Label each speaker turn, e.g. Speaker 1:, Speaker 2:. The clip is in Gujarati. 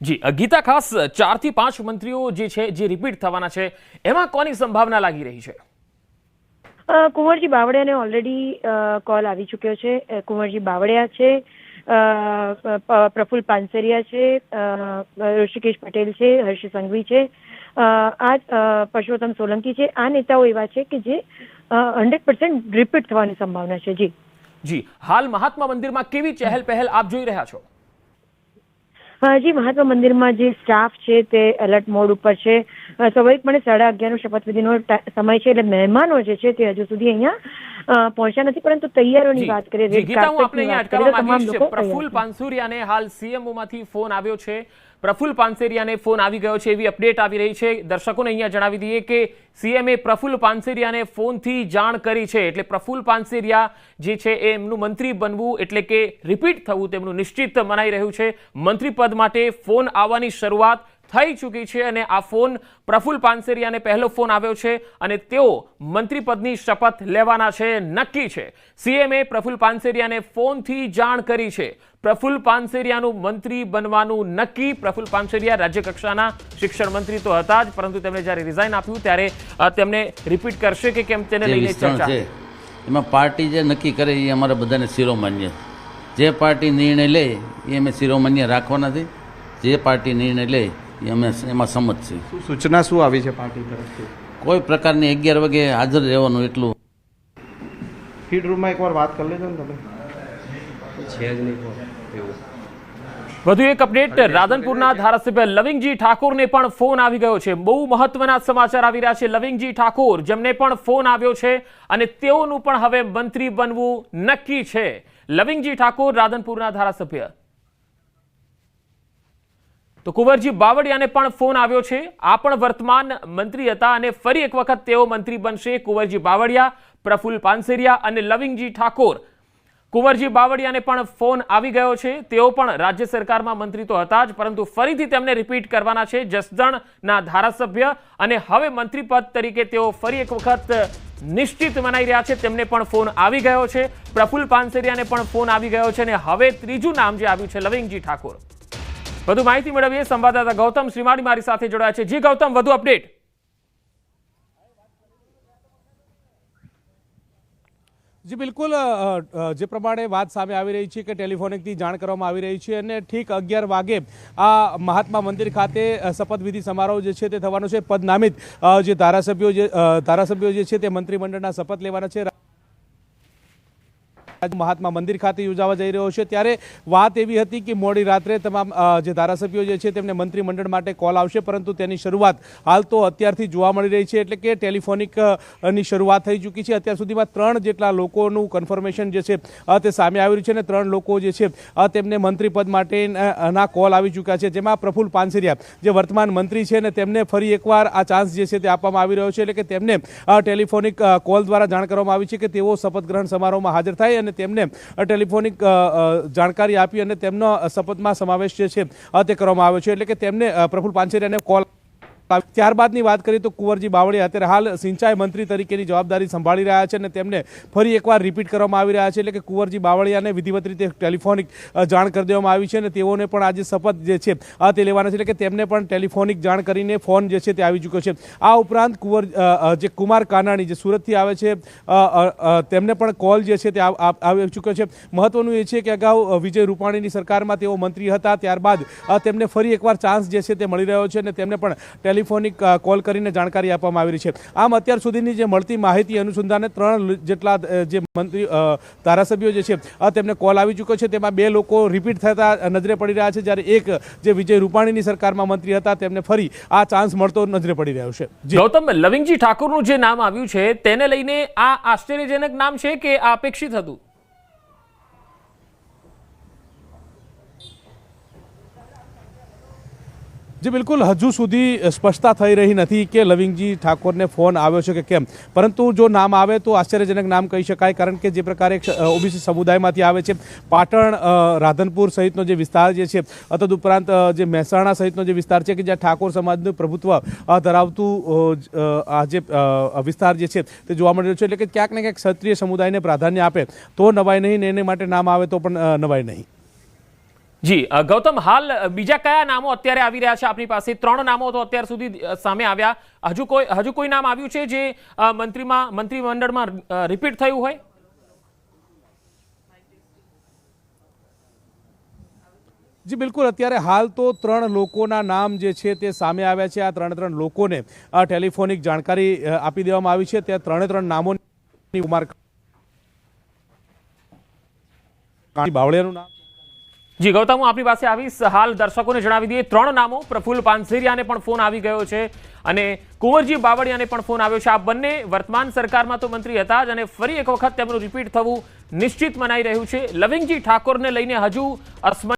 Speaker 1: જી ગીતા ખાસ ચારથી પાંચ મંત્રીઓ જે છે જે રિપીટ થવાના છે એમાં કોની સંભાવના લાગી રહી છે?
Speaker 2: કુંવરજી બાવળિયાને ઓલરેડી કોલ આવી ચૂક્યો છે. કુંવરજી બાવળિયા છે પ્રફુલ પાનસરિયા છે ઋષિકેશ પટેલ છે હર્ષ સંઘવી છે. આ પરસોત્તમ સોલંકી છે. આ નેતાઓ એવા છે કે જે હંડ્રેડ પર્સન્ટ રિપીટ થવાની સંભાવના છે. જી.
Speaker 1: જી હાલ મહાત્મા મંદિરમાં કેવી ચહેલ પહેલ આપ જોઈ રહ્યા છો?
Speaker 2: જી મહાત્મા મંદિરમાં જે સ્ટાફ છે તે એલર્ટ મોડ ઉપર છે સ્વાભાવિકપણે સાડા અગિયારનો શપથવિધિનો સમય છે એટલે મહેમાનો જે છે તે હજુ સુધી અહીંયા પહોંચ્યા નથી પરંતુ તૈયારીઓની વાત કરીએ રેડ
Speaker 1: ગીતા હું આપણે અહીંયા અટકાવવા માંગીશ
Speaker 2: લોકો
Speaker 1: પ્રફુલ્લ
Speaker 2: તૈયાર છે.
Speaker 1: પાનસુરિયાને હાલ સીએમઓ માંથી ફોન આવ્યો છે પ્રફુલ્લ પાનસેરિયાને ફોન આવી ગયો છે એવી અપડેટ આવી રહી છે. દર્શકોને અહીંયા જણાવી દઈએ કે સીએમએ પ્રફુલ્લ પાનસેરિયાને ફોનથી જાણ કરી છે. એટલે પ્રફુલ પાનસેરિયા જે છે એ એમનું મંત્રી બનવું એટલે કે રિપીટ થવું તેમનું નિશ્ચિત મનાઈ રહ્યું છે. મંત્રી પદ માટે ફોન આવવાની શરૂઆત થઈ ચૂકી છે અને આ ફોન પ્રફુલ પાનસેરિયાને પહેલો ફોન આવ્યો છે અને તેઓ મંત્રીપદની શપથ લેવાના છે, નક્કી છે. સીએમએ પ્રફુલ પાનસેરિયાને ફોનથી જાણ કરી છે. પ્રફુલ્લ પાનસેરિયાનું મંત્રી બનવાનું નક્કી. પ્રફુલ્લ પાનસેરિયા રાજ્ય કક્ષાના શિક્ષણ મંત્રી તો હતા જ પરંતુ તેમણે જ્યારે રિઝાઇન આપ્યું ત્યારે તેમને રિપીટ કરશે કે કેમ તેને લઈને ચર્ચા?
Speaker 3: એમાં પાર્ટી જે નક્કી કરે એ અમારા બધાને શિરોમાન્ય. જે પાર્ટી નિર્ણય લે એ અમે શિરોમાન્ય રાખવાના છે. જે પાર્ટી નિર્ણય લે એ અમે એમાં સંમત છીએ.
Speaker 4: સૂચના શું આવી છે પાર્ટી તરફથી?
Speaker 3: કોઈ પ્રકારની અગિયાર વાગે હાજર રહેવાનું એટલું.
Speaker 4: ફીડ રૂમમાં એકવાર વાત કરી લેજો ને તમે.
Speaker 1: વધુ એક અપડેટ રાધનપુરના ધારાસભ્ય લવિંગજી ઠાકોરને પણ ફોન આવી ગયો છે. બહુ મહત્વના સમાચાર આવી રહ્યા છે. લવિંગજી ઠાકોર જેમને પણ ફોન આવ્યો છે અને તેઓનું પણ હવે મંત્રી બનવું નક્કી છે. લવિંગજી ઠાકોર રાધનપુરના ધારાસભ્ય. તો કુંવરજી બાવળિયાને પણ ફોન આવ્યો છે. આ પણ વર્તમાન મંત્રી હતા અને ફરી એક વખત તેઓ મંત્રી બનશે. કુંવરજી બાવળિયા પ્રફુલ્લ પાનસેરિયા અને લવિંગજી ઠાકોર. કુંવરજી બાવળિયાને પણ ફોન આવી ગયો છે. તેઓ પણ રાજ્ય સરકારમાં મંત્રી તો હતા જ, પરંતુ ફરીથી તેમને રિપીટ કરવાના છે. જસદણના ધારાસભ્ય અને હવે મંત્રી પદ તરીકે તેઓ ફરી એક વખત નિશ્ચિત મનાઈ રહ્યા છે. તેમને પણ ફોન આવી ગયો છે. પ્રફુલ પાનસેરિયાને પણ ફોન આવી ગયો છે અને હવે ત્રીજું નામ જે આવ્યું છે, લવિંગજી ઠાકોર. વધુ માહિતી મેળવીએ સંવાદદાતા ગૌતમ શ્રીમાળી મારી સાથે જોડાયા છે. જી ગૌતમ, વધુ અપડેટ?
Speaker 5: જી, બિલકુલ જે પ્રમાણે વાત સામે આવી રહી છે કે ટેલિફોનિકથી જાણ કરવામાં આવી રહી છે અને ઠીક અગિયાર વાગે આ મહાત્મા મંદિર ખાતે શપથવિધિ સમારોહ જે છે તે થવાનો છે. પદનામિત જે ધારાસભ્યો જે ધારાસભ્યો જે છે તે મંત્રીમંડળના શપથ લેવાના છે. મહાત્મા મંદિર ખાતે યોજાવા જઈ રહ્યો છે. ત્યારે વાત એવી હતી કે મોડી રાત્રે તમામ જે ધારાસભ્યો જે છે તેમને મંત્રીમંડળ માટે કોલ આવશે, પરંતુ તેની શરૂઆત હાલ તો અત્યારથી જોવા મળી રહી છે. એટલે કે ટેલિફોનિકની શરૂઆત થઈ ચૂકી છે. અત્યાર સુધીમાં ત્રણ જેટલા લોકોનું કન્ફર્મેશન જે છે તે સામે આવી રહ્યું છે અને ત્રણ લોકો જે છે તેમને મંત્રી પદ માટેના કોલ આવી ચૂક્યા છે. જેમાં પ્રફુલ પાનસરિયા, જે વર્તમાન મંત્રી છે અને તેમને ફરી એકવાર આ ચાન્સ જે છે તે આપવામાં આવી રહ્યો છે. એટલે કે તેમને ટેલિફોનિક કોલ દ્વારા જાણ કરવામાં આવી છે કે તેઓ શપથ ગ્રહણ સમારોહમાં હાજર થાય અને તેમને ટેલિફોનિક જાણકારી આપી અને તેમનો શપથમાં સમાવેશ છે તે કરવામાં આવ્યો છે. એટલે કે તેમને પ્રફુલ પાંચેરિયાને કોલ ત્યારબાદની વાત કરીએ તો કુંવરજી બાવળિયા અત્યારે હાલ સિંચાઈ મંત્રી તરીકેની જવાબદારી સંભાળી રહ્યા છે અને તેમને ફરી એકવાર રિપીટ કરવામાં આવી રહ્યા છે એટલે કે કુંવરજી બાવળિયાને વિધિવત રીતે ટેલિફોનિક જાણ કરી દેવામાં આવી છે અને તેઓને પણ આજે શપથ જે છે આ તે લેવાના છે એટલે કે તેમને પણ ટેલિફોનિક જાણ કરીને ફોન જે છે તે આવી ચૂક્યો છે. આ ઉપરાંત કુંવર જે કુમાર કાનાણી જે સુરતથી આવે છે તેમને પણ કોલ જે છે તે આવ- ચૂક્યો છે. મહત્વનું એ છે કે અગાઉ વિજય રૂપાણીની સરકારમાં તેઓ મંત્રી હતા, ત્યારબાદ તેમને ફરી એકવાર ચાન્સ જે છે તે મળી રહ્યો છે અને તેમને પણ ટેલિફોનિક કોલ કરીને જાણકારી આપવામાં આવી રહી છે. આમ અત્યાર સુધીની જે મળતી માહિતી અનુસંધાને ત્રણ જેટલા જે મંત્રી ધારાસભ્યો જે છે તેમને કોલ આવી ચૂક્યો છે. તેમાં બે લોકો રિપીટ થતા નજરે પડી રહ્યા છે. જ્યારે એક જે વિજય રૂપાણીની સરકારમાં મંત્રી હતા, તેમને ફરી આ ચાન્સ મળતો નજરે પડી રહ્યો છે.
Speaker 1: ગૌતમ, લવિંગજી ઠાકોરનું જે નામ આવ્યું છે, તેને લઈને આ આશ્ચર્યજનક નામ છે કે આ અપેક્ષિત હતું?
Speaker 5: જે, બિલકુલ. હજુ સુધી સ્પષ્ટતા થઈ રહી નથી કે લવિંગજી ઠાકોરને ફોન આવ્યો છે કે કેમ. પરંતુ જો નામ આવે તો આશ્ચર્યજનક નામ કહી શકાય, કારણ કે જે પ્રકારે ઓબીસી સમુદાયમાંથી આવે છે. પાટણ રાધનપુર સહિતનો જે વિસ્તાર જે છે તદુપરાંત જે મહેસાણા સહિતનો જે વિસ્તાર છે કે જ્યાં ઠાકોર સમાજનું પ્રભુત્વ ધરાવતું આ જે વિસ્તાર જે છે તે જોવા મળી રહ્યો છે. એટલે કે ક્યાંક ને ક્યાંક ક્ષત્રિય સમુદાયને પ્રાધાન્ય આપે. તો નવાય નહીં ને એને માટે નામ આવે તો પણ નવાય નહીં.
Speaker 1: જી ગૌતમ, હાલ બીજા કયા નામો અત્યારે આવી રહ્યા છે આપની પાસે? ત્રણ નામો તો અત્યાર સુધી સામે આવ્યા. હજુ કોઈ હજુ કોઈ નામ આવ્યું છે જે મંત્રીમાં, મંત્રીમંડળમાં રિપીટ થયું હોય?
Speaker 5: જી, બિલકુલ. અત્યારે હાલ તો ત્રણ લોકોના નામ જે છે તે સામે આવ્યા છે. આ ત્રણે ત્રણ લોકોને ટેલિફોનિક જાણકારી આપી દેવામાં આવી છે. ત્યાં ત્રણે ત્રણ નામોની કાણી બાવળિયાનું નામ
Speaker 1: જી, ગૌતમ, હું આપની પાસે આવીશ. હાલ દર્શકોને જણાવી દઈએ, ત્રણ નામો. પ્રફુલ્લ પાનસેરિયાને પણ ફોન આવી ગયો છે અને કુંવરજી બાવળિયાને પણ ફોન આવ્યો છે. આ બંને વર્તમાન સરકારમાં તો મંત્રી હતા જ અને ફરી એક વખત તેમનું રિપીટ થવું નિશ્ચિત મનાઈ રહ્યું છે. લવિંગજી ઠાકોરને લઈને હજુ અસ્મ